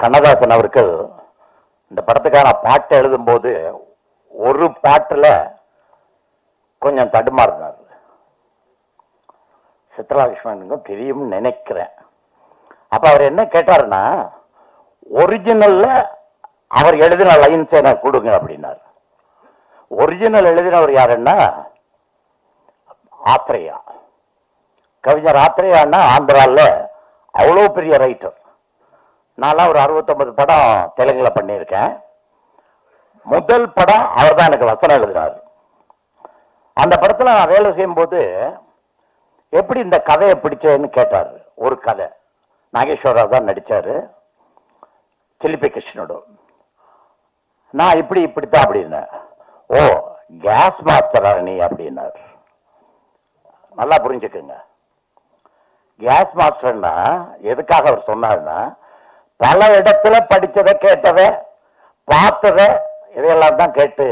கண்ணதாசன் அவர்கள் இந்த படத்துக்கான பாட்டை எழுதும்போது ஒரு பாட்டில் கொஞ்சம் தடுமாறினார். சித்ராலட்சுமணனுக்கும் தெரியும்னு நினைக்கிறேன். அப்போ அவர் என்ன கேட்டாருன்னா ஒரிஜினலில் அவர் எழுதின லைன்ஸ் எனக்கு கொடுங்க அப்படின்னார். ஒரிஜினல் எழுதினவர் யாருன்னா ஆத்ரேயா. கவிஞர் ஆத்ரேயான்னா ஆந்திராவில் அவ்வளோ பெரிய ரைட்டர் நான்லாம் ஒரு அறுபத்தொன்பது படம் தெலுங்கில் பண்ணியிருக்கேன். முதல் படம் அவர் தான் எனக்கு வசனம் எழுதினார் அந்த படத்தில் நான் வேலை செய்யும்போது எப்படி இந்த கதையை பிடிச்சேன்னு கேட்டார். ஒரு கதை. நாகேஸ்வரராவ் தான் நடித்தார் சிலிப்பி கிருஷ்ணோட நான் இப்படி இப்படித்தான் அப்படின்னேன். ஓ கேஸ் மாஸ்டரா நீ அப்படின்னார். நல்லா புரிஞ்சுக்குங்க. கேஸ் மாஸ்டர்னா எதுக்காக அவர் சொன்னார்னா பல இடத்துல படித்ததை கேட்டதை பார்த்ததை இதையெல்லாம் தான் கேட்டு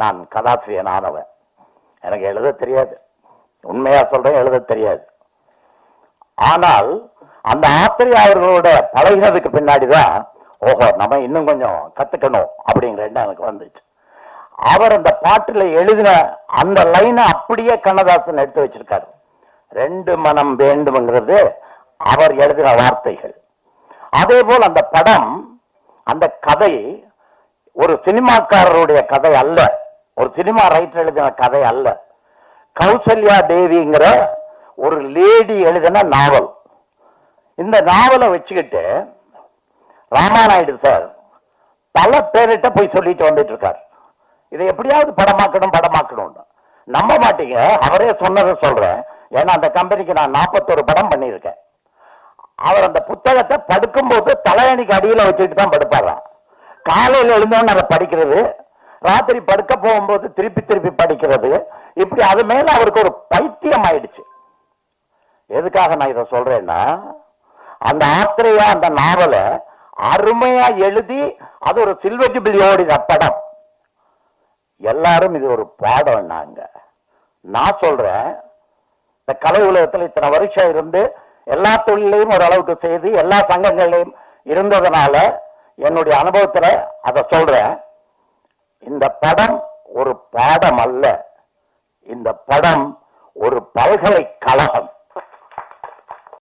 நான் கதாசிரியன் ஆனவன் எனக்கு எழுத தெரியாது. உண்மையா சொல்றேன் எழுத தெரியாது. ஆனால் அந்த ஆத்திரியா அவர்களோட பழகினதுக்கு பின்னாடிதான் ஓஹோ நம்ம இன்னும் கொஞ்சம் கத்துக்கணும் அப்படிங்கிற எண்ணம் எனக்கு வந்துச்சு. அவர் அந்த பாட்டுல எழுதின அந்த லைனை அப்படியே கண்ணதாசன் எடுத்து வச்சிருக்காரு. ரெண்டு மனம் வேண்டும்ங்கிறது அவர் எழுதின வார்த்தைகள். அதே போல் அந்த படம் அந்த கதை ஒரு சினிமாக்காரருடைய கதை அல்ல. ஒரு சினிமா ரைட்டர் எழுதின கதை அல்ல. கௌசல்யா தேவிங்கிற ஒரு லேடி எழுதின நாவல் இந்த நாவலை வச்சுக்கிட்டு ராமாநாயுடு சார் பல பேர்கிட்ட போய் சொல்லிட்டு வந்துட்டு இருக்கார் இதை எப்படியாவது படமாக்கணும் படமாக்கணும் நம்ப மாட்டீங்க. அவரே சொன்னதை சொல்றேன். ஏன்னா அந்த கம்பெனிக்கு நான் நாற்பத்தொரு படம் பண்ணியிருக்கேன். அவர் அந்த புத்தகத்தை படுக்கும்போது தலையணிக்கு அடியில வச்சுட்டு தான் படுப்பாராம் காலையில் எழுந்தோன்னு அதை படிக்கிறது ராத்திரி படுக்க போகும்போது திருப்பி திருப்பி படிக்கிறது இப்படி அது மேல அவருக்கு ஒரு பைத்தியம் ஆயிடுச்சு. எதுக்காக நான் இதை சொல்றேன்னா அந்த ஆத்திரையா அந்த நாவலை அருமையா எழுதி அது ஒரு சில்வர் படம். எல்லாரும் இது ஒரு பாடம் நாங்க நான் சொல்றேன் இந்த கலை உலகத்தில் இத்தனை வருஷம் இருந்து எல்லா தொழிலையும் ஓரளவுக்கு செய்து எல்லா சங்கங்களையும் இருந்ததுனால என்னுடைய அனுபவத்துல அதை சொல்கிறேன் இந்த படம் ஒரு பாடம் அல்ல. இந்த படம் ஒரு பல்கலைக்கழகம்.